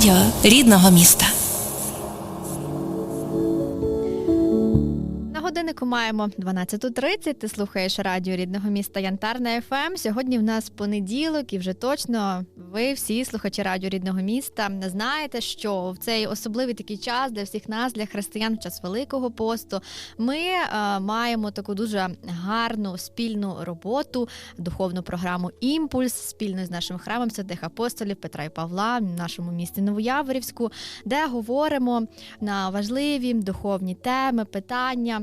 радіо рідного міста. Маємо 12.30. Ти слухаєш радіо рідного міста Янтарна ФМ. Сьогодні в нас понеділок, і вже точно ви всі слухачі радіо рідного міста знаєте, що в цей особливий такий час для всіх нас, для християн, в час Великого посту, ми е, маємо таку дуже гарну спільну роботу, духовну програму Імпульс спільно з нашим храмом святих апостолів Петра і Павла в нашому місті Новояворівську, де говоримо на важливі духовні теми, питання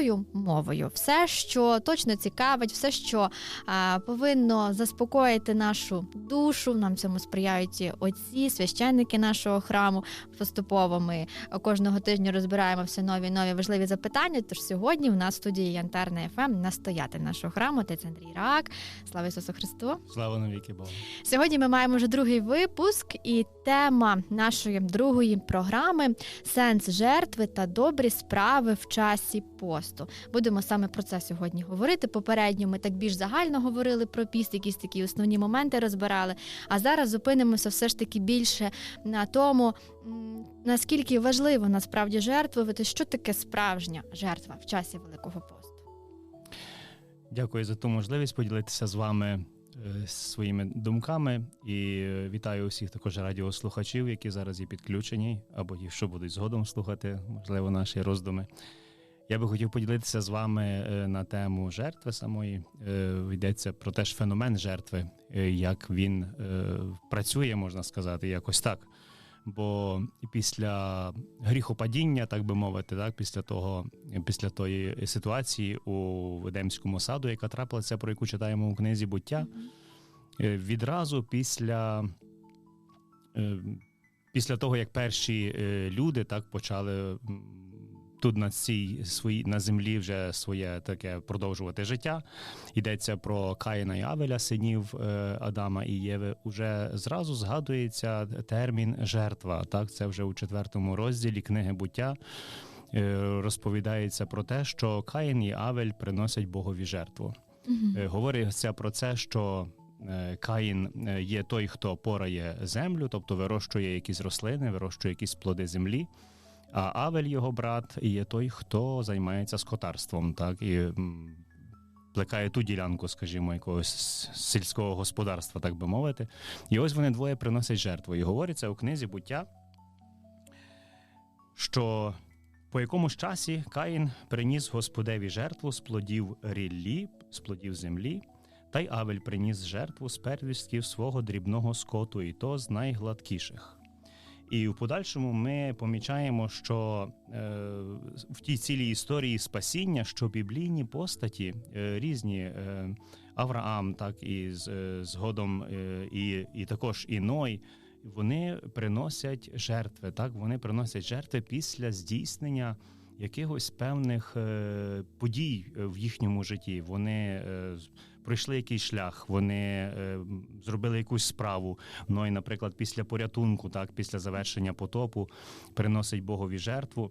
простою мовою. Все, що точно цікавить, все, що а, повинно заспокоїти нашу душу. Нам цьому сприяють отці, священники нашого храму. Поступово ми кожного тижня розбираємо все нові нові важливі запитання. Тож сьогодні в нас в студії Янтарна ФМ настоятель нашого храму, отець Андрій Рак. Слава Ісусу Христу! Слава навіки Богу. Сьогодні ми маємо вже другий випуск, і тема нашої другої програми сенс жертви та добрі справи в часі посту. Будемо саме про це сьогодні говорити. Попередньо ми так більш загально говорили про піст, якісь такі основні моменти розбирали. А зараз зупинимося все ж таки більше на тому, наскільки важливо насправді жертвувати, що таке справжня жертва в часі Великого посту. Дякую за ту можливість поділитися з вами е, своїми думками і е, вітаю усіх також радіослухачів, які зараз є підключені, або ті, що будуть згодом слухати, можливо, наші роздуми. Я би хотів поділитися з вами е, на тему жертви самої. Е, Йдеться про теж феномен жертви, е, як він працює, можна сказати, якось так. Бо після гріхопадіння, так би мовити, так після того, після тої ситуації у Едемському саду, яка трапилася, про яку читаємо у книзі буття, відразу після, після того, як перші люди так почали тут на цій своїй на землі вже своє таке продовжувати життя. Йдеться про Каїна і Авеля, синів е, Адама і Єви. Уже зразу згадується термін жертва. Так, це вже у четвертому розділі книги буття. е, Розповідається про те, що Каїн і Авель приносять Богові жертву. Е, Говориться про це, що Каїн є той, хто порає землю, тобто вирощує якісь рослини, вирощує якісь плоди землі. А Авель, його брат, є той, хто займається скотарством, так і плекає ту ділянку, скажімо, якогось сільського господарства, так би мовити. І ось вони двоє приносять жертву. І говориться у книзі буття, що по якомусь часі Каїн приніс Господеві жертву з плодів ріллі, з плодів землі, та й Авель приніс жертву з первістків свого дрібного скоту, і то з найгладкіших. І в подальшому ми помічаємо, що е, в тій цілій історії спасіння, що біблійні постаті е, різні е, Авраам, так і з, згодом і, і також Іной, вони приносять жертви. Так, вони приносять жертви після здійснення якихось певних е, подій в їхньому житті. Вони е, пройшли якийсь шлях, вони е, зробили якусь справу. Ну і, наприклад, після порятунку, так, після завершення потопу, приносить Богові жертву.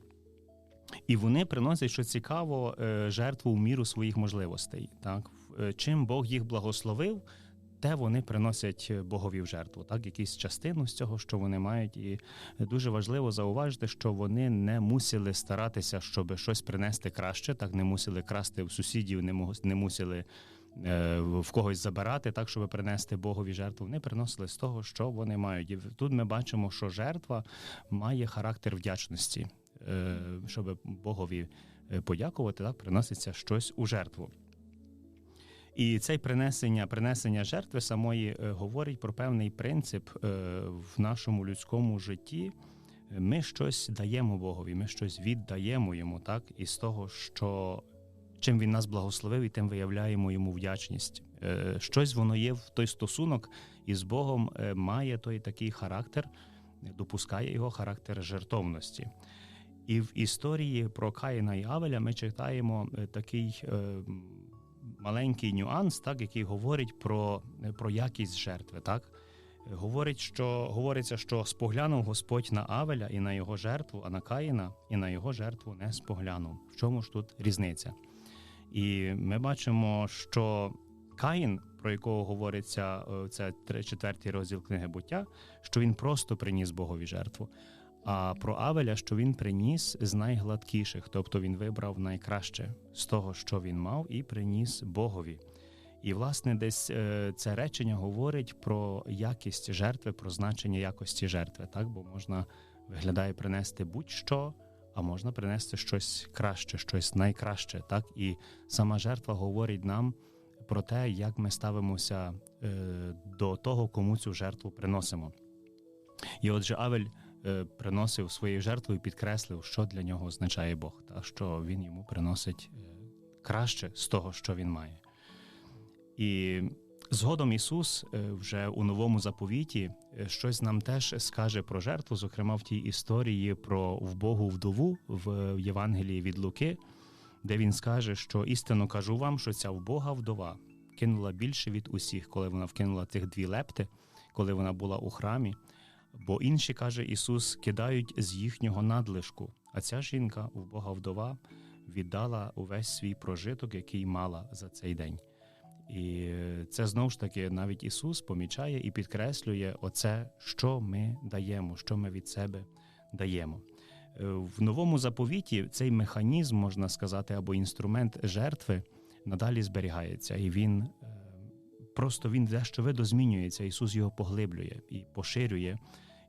І вони приносять, що цікаво, е, жертву в міру своїх можливостей. Так? Е, Чим Бог їх благословив, те вони приносять Богові в жертву. Так? Якусь частину з цього, що вони мають. І дуже важливо зауважити, що вони не мусили старатися, щоб щось принести краще, так не мусили красти в сусідів, не, мус- мусили е, в когось забирати, так, щоб принести Богові жертву. Вони приносили з того, що вони мають. І тут ми бачимо, що жертва має характер вдячності, Е, щоб Богові е, подякувати, так, приноситься щось у жертву. І це принесення, принесення жертви самої е, говорить про певний принцип е, в нашому людському житті. Ми щось даємо Богові, ми щось віддаємо йому, так, із того, що чим він нас благословив, і тим виявляємо йому вдячність. Е, Щось воно є в той стосунок із Богом, має той такий характер, допускає його характер жертовності. І в історії про Каїна і Авеля ми читаємо такий маленький нюанс, так, який говорить про, е, про якість жертви. Так? Е, Говорить, що, говориться, що споглянув Господь на Авеля і на його жертву, а на Каїна і на його жертву не споглянув. В чому ж тут різниця? І ми бачимо, що Каїн, про якого говориться це четвертий розділ книги буття, що він просто приніс Богові жертву. А про Авеля, що він приніс з найгладкіших, тобто він вибрав найкраще з того, що він мав, і приніс Богові. І, власне, десь е, це речення говорить про якість жертви, про значення якості жертви. Так, бо можна виглядає принести будь-що, а можна принести щось краще, щось найкраще. Так, і сама жертва говорить нам про те, як ми ставимося е, до того, кому цю жертву приносимо. І отже, Авель. Е, приносив свою жертву і підкреслив, що для нього означає Бог, та що він йому приносить краще з того, що він має. І згодом Ісус е, вже у новому заповіті е, щось нам теж скаже про жертву, зокрема в тій історії про вбогу вдову в Євангелії від Луки, де він скаже, що істинно кажу вам, що ця вбога вдова кинула більше від усіх, коли вона вкинула тих дві лепти, коли вона була у храмі. Бо інші, каже Ісус, кидають з їхнього надлишку. А ця жінка, вбога вдова, віддала увесь свій прожиток, який мала за цей день. І це знову ж таки навіть Ісус помічає і підкреслює оце, що ми даємо, що ми від себе даємо. Е, в новому заповіті цей механізм, можна сказати, або інструмент жертви надалі зберігається, і він просто він дещо видозмінюється. Ісус його поглиблює і поширює,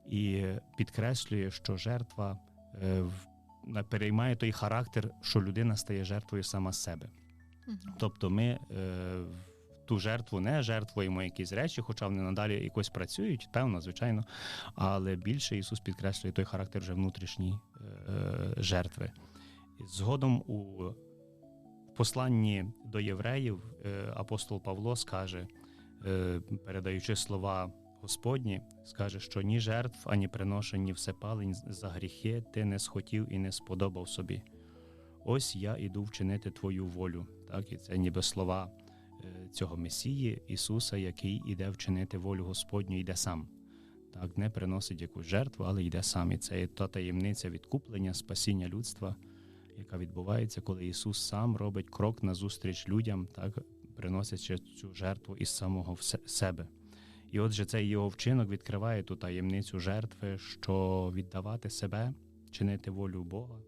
і підкреслює, що жертва е, переймає той характер, що людина стає жертвою сама себе. Тобто ми ту жертву не жертвуємо якісь речі, хоча вони надалі якось працюють, певно, звичайно. Але більше Ісус підкреслює той характер вже внутрішньої е, жертви. Згодом у посланні до євреїв е, апостол Павло скаже, е, передаючи слова Господні, скаже, що ні жертв, ані приношень, всепалень за гріхи ти не схотів і не сподобав собі. Ось я іду вчинити твою волю. Так, І це ніби слова Е, цього Месії, Ісуса, який іде вчинити волю Господню, йде сам. Так, не приносить якусь жертву, але йде сам. І це та таємниця відкуплення, спасіння людства, яка відбувається, коли Ісус сам робить крок назустріч людям, так, приносячи цю жертву із самого себе. І отже, цей його вчинок відкриває ту таємницю жертви, що віддавати себе, чинити волю Бога,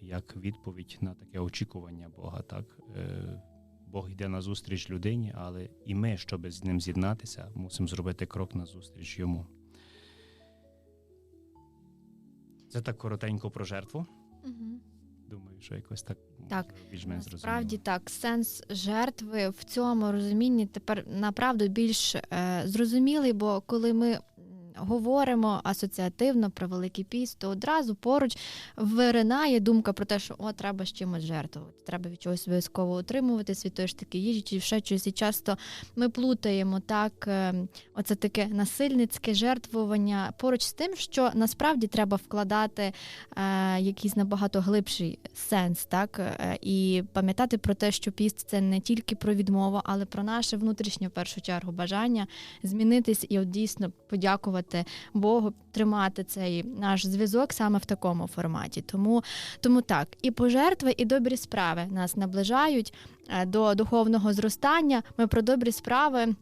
як відповідь на таке очікування Бога. так, е, Бог йде на зустріч людині, але і ми, щоб з ним з'єднатися, мусимо зробити крок на зустріч йому. Це так коротенько про жертву. Угу. Думаю, що якось так так більш-менш зрозуміло. Справді так, сенс жертви в цьому розумінні тепер направду більш е, зрозумілий, бо коли ми говоримо асоціативно про Великий піст, то одразу поруч виринає думка про те, що о, треба з чимось жертвувати, треба від чогось обов'язково утримуватись від тої ж таки їжі, чи ще щось. І часто ми плутаємо так, е, оце таке насильницьке жертвування поруч з тим, що насправді треба вкладати е, якийсь набагато глибший сенс, так е, і пам'ятати про те, що піст це не тільки про відмову, але про наше внутрішнє в першу чергу бажання змінитись і от дійсно подякувати дякувати Богу, тримати цей наш зв'язок саме в такому форматі. Тому, Тому так, і пожертви, і добрі справи нас наближають е, до духовного зростання. Ми про добрі справи.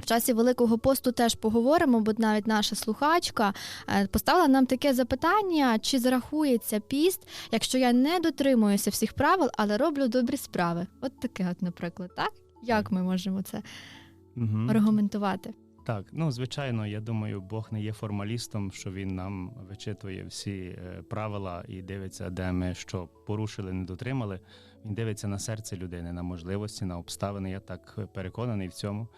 В часі Великого посту теж поговоримо, бо навіть наша слухачка е, поставила нам таке запитання: чи зарахується піст, якщо я не дотримуюся всіх правил, але роблю добрі справи? От таке, от, наприклад, так? Як ми можемо це угу. аргументувати? Так, ну звичайно, я думаю, Бог не є формалістом, що він нам вичитує всі е, правила і дивиться, де ми що порушили, не дотримали. Він дивиться на серце людини, на можливості, на обставини. Я так переконаний в цьому.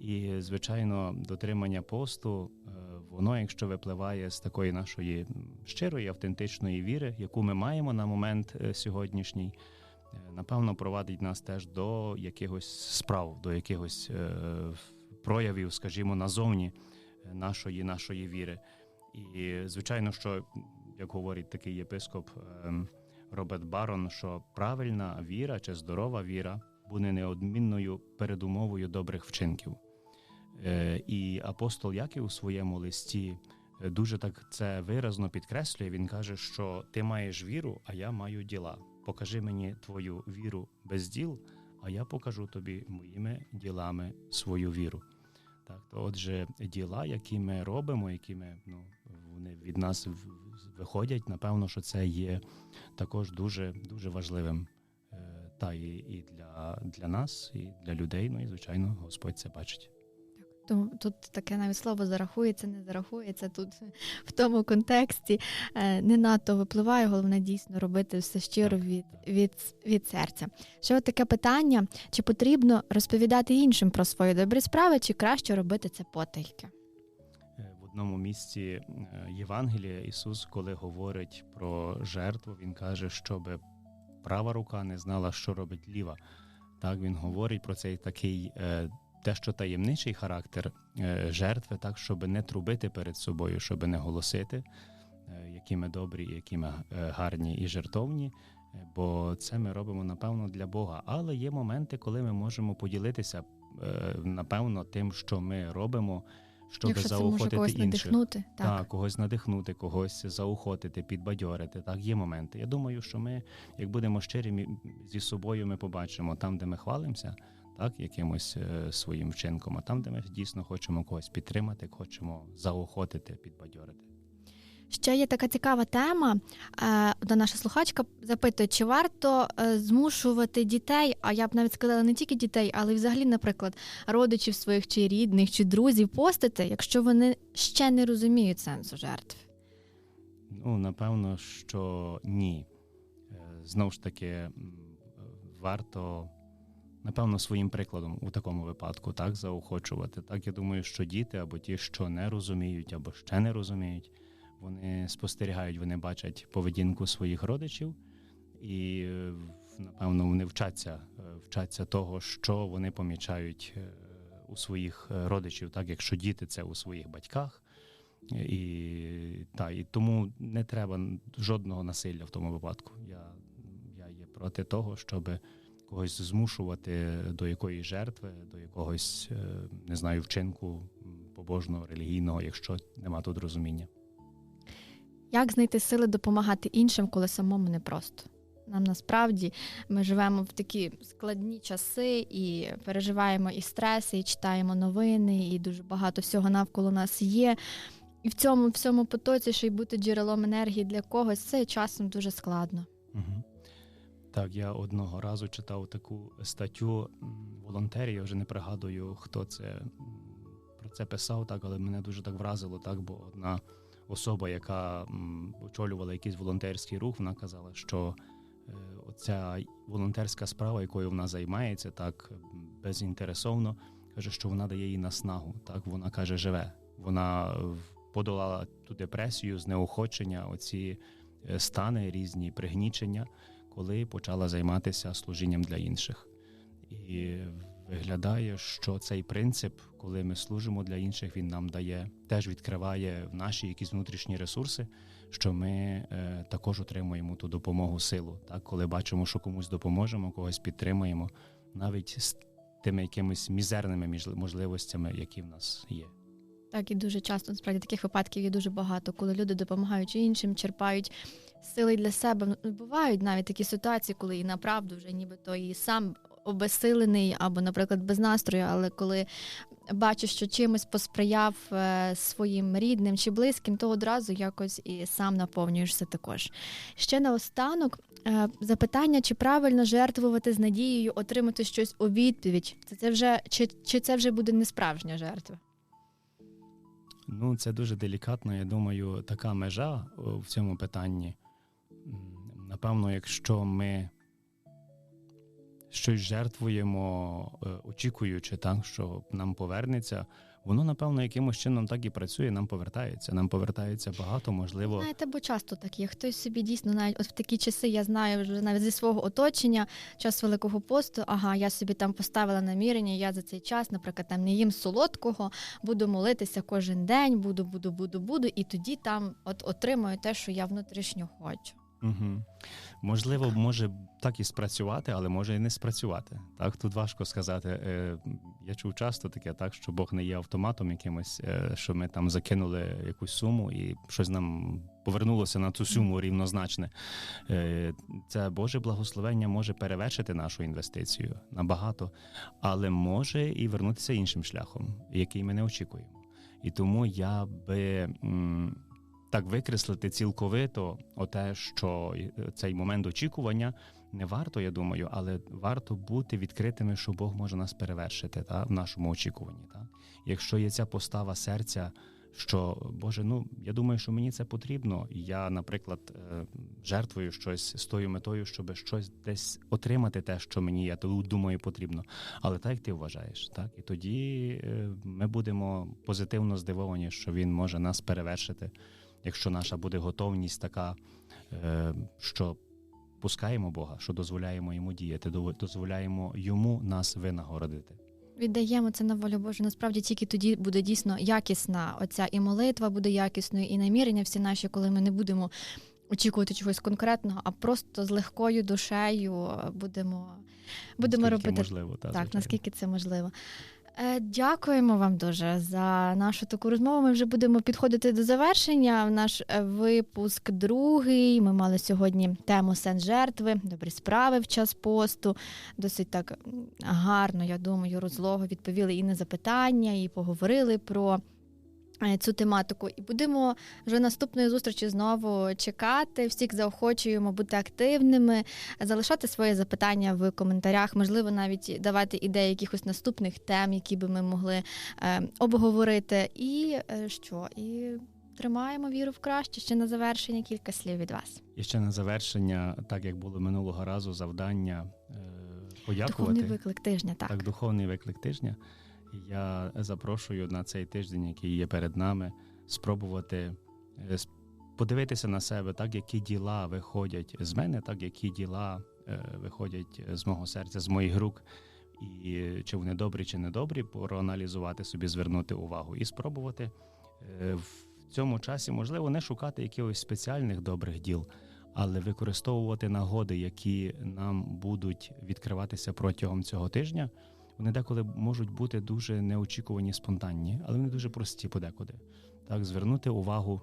І, звичайно, дотримання посту, е, воно, якщо випливає з такої нашої щирої, автентичної віри, яку ми маємо на момент е, сьогоднішній, напевно, провадить нас теж до якихось справ, до якихось проявів, скажімо, назовні е, нашої нашої віри. І, звичайно, що, як говорить такий єпископ ем, Роберт Барон, що правильна віра чи здорова віра буде неодмінною передумовою добрих вчинків. Е, і апостол Яків у своєму листі е, дуже так це виразно підкреслює. Він каже, що ти маєш віру, а я маю діла. Покажи мені твою віру без діл, а я покажу тобі моїми ділами свою віру. Так, то отже, діла, які ми робимо, які ми ну вони від нас виходять, напевно, що це є також дуже дуже важливим. Е, та і, для, для нас, і для людей. Ну і звичайно, Господь це бачить. Тому тут таке навіть слово зарахується, не зарахується. Тут в тому контексті е, не надто випливає. Головне дійсно робити все щиро від від, від серця. Ще от таке питання: чи потрібно розповідати іншим про свої добрі справи, чи краще робити це потайки? Е, в одному місці е, Євангелія Ісус, коли говорить про жертву, Він каже, щоб права рука не знала, що робить ліва. Так він говорить про цей такий дещо таємничий характер е, жертви, так щоб не трубити перед собою, щоб не голосити, е, які ми добрі, які ми е, гарні і жертовні. Бо це ми робимо напевно для Бога. Але є моменти, коли ми можемо поділитися напевно тим, що ми робимо, щоб Якщо заохотити це може когось інших. надихнути, так. так, когось надихнути, когось заохотити, підбадьорити. Так, є моменти. Я думаю, що ми, як будемо щирі зі собою, ми побачимо там, де ми хвалимося так, якимось е, своїм вчинком, а там, де ми дійсно хочемо когось підтримати, хочемо заохотити, підбадьорити. Ще є така цікава тема. Е, наша слухачка запитує, чи варто е, змушувати дітей, а я б навіть сказала не тільки дітей, але й взагалі, наприклад, родичів своїх чи рідних, чи друзів постити, якщо вони ще не розуміють сенсу жертв? Ну, напевно, що ні. Знову ж таки, варто напевно, своїм прикладом у такому випадку так заохочувати. Так я думаю, що діти або ті, що не розуміють, або ще не розуміють, вони спостерігають, вони бачать поведінку своїх родичів, і напевно вони вчаться, е, вчаться того, що вони помічають е, у своїх е, родичів, так якщо діти це у своїх батьках. І та, і тому не треба жодного насилля в тому випадку. Я я є проти того, щоб когось змушувати до якоїсь жертви, до якогось е, не знаю вчинку побожного, релігійного, якщо нема тут розуміння. Як знайти сили допомагати іншим, коли самому непросто? Нам насправді ми живемо в такі складні часи і переживаємо і стреси, і читаємо новини, і дуже багато всього навколо нас є. І в цьому всьому потоці, що й бути джерелом енергії для когось, це часом дуже складно. Угу. Так, я одного разу читав таку статтю волонтерів, я вже не пригадую, хто це про це писав, так, але мене дуже так вразило, так, бо одна особа, яка очолювала якийсь волонтерський рух, вона казала, що е, оця волонтерська справа, якою вона займається, так безінтересовно, каже, що вона дає їй наснагу. Так, вона каже, живе. Вона подолала ту депресію, знеохочення, оці е, стани, різні пригнічення коли почала займатися служінням для інших. І виглядає, що цей принцип, коли ми служимо для інших, він нам дає, теж відкриває в наші якісь внутрішні ресурси, що ми е, також отримуємо ту допомогу силу. Так, коли бачимо, що комусь допоможемо, когось підтримуємо, навіть з тими якимись мізерними можливостями, які в нас є. Так, і дуже часто насправді таких випадків є дуже багато, коли люди допомагають іншим, черпають сили для себе. Бувають навіть такі ситуації, коли і направду вже нібито і сам обесилений або, наприклад, без настрою, але коли бачиш, що чимось посприяв е, своїм рідним чи близьким, то одразу якось і сам наповнюєшся також. Ще наостанок е, запитання, чи правильно жертвувати з надією отримати щось у відповідь. Це, це вже чи, чи це вже буде несправжня жертва? Ну, це дуже делікатно. Я думаю, така межа в цьому питанні. Напевно, якщо ми щось жертвуємо, е, очікуючи, так, що нам повернеться, воно, напевно, якимось чином так і працює, нам повертається. Нам повертається багато, можливо. Знаєте, бо часто так є. Хтось собі дійсно навіть от в такі часи я знаю вже навіть зі свого оточення, час Великого посту, ага, я собі там поставила намірення, я за цей час, наприклад, там не їм солодкого, буду молитися кожен день, буду, буду, буду, буду, і тоді там от отримую те, що я внутрішньо хочу. Угу. Можливо, може так і спрацювати, але може і не спрацювати. Так, тут важко сказати. Е, Я чув часто таке, так що Бог не є автоматом якимось, е, що ми там закинули якусь суму і щось нам повернулося на цю суму рівнозначне. Е, Це Боже благословення може перевершити нашу інвестицію набагато, але може і вернутися іншим шляхом, який ми не очікуємо. І тому я би. Так викреслити цілковито оте, що е, цей момент очікування не варто, я думаю, але варто бути відкритими, що Бог може нас перевершити та, в нашому очікуванні. Та. Якщо є ця постава серця, що Боже, ну я думаю, що мені це потрібно. Я, наприклад, е, жертвую щось з тою метою, щоб щось десь отримати те, що мені я думаю потрібно. Але так як ти вважаєш, так і тоді е, ми будемо позитивно здивовані, що він може нас перевершити якщо наша буде готовність така, е, що пускаємо Бога, що дозволяємо йому діяти, дозволяємо йому нас винагородити. Віддаємо це на волю Божу. Насправді тільки тоді буде дійсно якісна оця і молитва буде якісною, і намірення всі наші, коли ми не будемо очікувати чогось конкретного, а просто з легкою душею будемо, будемо Наскільки робити можливо, та, так, звичайно. наскільки це можливо. Е, Дякуємо вам дуже за нашу таку розмову. Ми вже будемо підходити до завершення. Наш е, випуск другий. Ми мали сьогодні тему сен жертви, добрі справи в час посту. Досить так гарно, я думаю, розлого відповіли і на запитання, і поговорили про. Е, Цю тематику, і будемо вже наступної зустрічі знову чекати. Всіх заохочуємо бути активними, залишати свої запитання в коментарях, можливо, навіть давати ідеї якихось наступних тем, які би ми могли е, обговорити. І е, що? І тримаємо віру в краще. Ще на завершення кілька слів від вас. І ще на завершення, так як було минулого разу, завдання е, подякувати. Духовний виклик тижня. Так, Так, духовний виклик тижня. Я запрошую на цей тиждень, який є перед нами, спробувати е, подивитися на себе, так які діла виходять з мене, так які діла е, виходять з мого серця, з моїх рук, і чи вони добрі, чи не добрі, проаналізувати собі, звернути увагу і спробувати е, в цьому часі, можливо, не шукати якихось спеціальних добрих діл, але використовувати нагоди, які нам будуть відкриватися протягом цього тижня. Вони деколи можуть бути дуже неочікувані, спонтанні, але вони дуже прості подекуди. Так, звернути увагу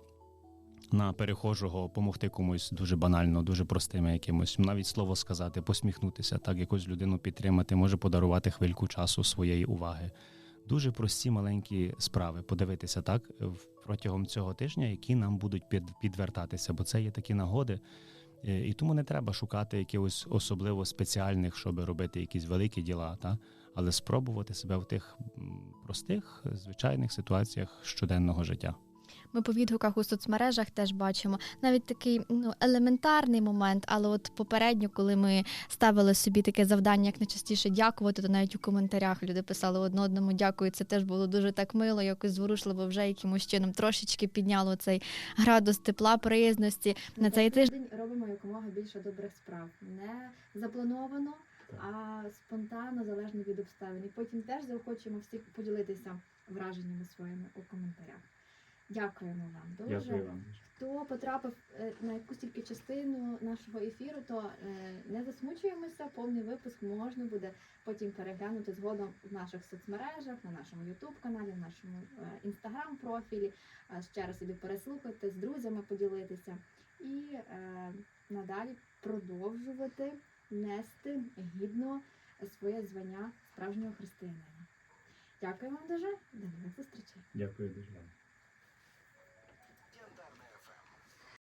на перехожого, допомогти комусь дуже банально, дуже простими якимось, навіть слово сказати, посміхнутися, так, якусь людину підтримати, може подарувати хвильку часу своєї уваги. Дуже прості маленькі справи. Подивитися так протягом цього тижня, які нам будуть під, підвертатися, бо це є такі нагоди. Е, І тому не треба шукати якихось особливо спеціальних, щоб робити якісь великі діла, та? Але спробувати себе в тих простих, звичайних ситуаціях щоденного життя. ми по відгуках у соцмережах теж бачимо навіть такий ну елементарний момент, але от попередньо, коли ми ставили собі таке завдання, як найчастіше дякувати, то навіть у коментарях люди писали одне одному дякую. Це теж було дуже так мило, якось зворушливо вже якимось чином трошечки підняло цей градус тепла, приязності. На цей тиждень робимо якомога більше добрих справ. Не заплановано, а спонтанно, залежно від обставин. І потім теж заохочуємо всіх поділитися враженнями своїми у коментарях. Дякуємо вам дуже. вам. Хто потрапив е, на якусь тільки частину нашого ефіру, то е, не засмучуємося. Повний випуск можна буде потім переглянути згодом в наших соцмережах, на нашому Ютуб каналі, в нашому інстаграм профілі. Е, Ще раз собі переслухати, з друзями поділитися і надалі продовжувати нести гідно своє звання справжнього християнина. Дякую вам дуже. До нових зустрічей. Дякую дуже.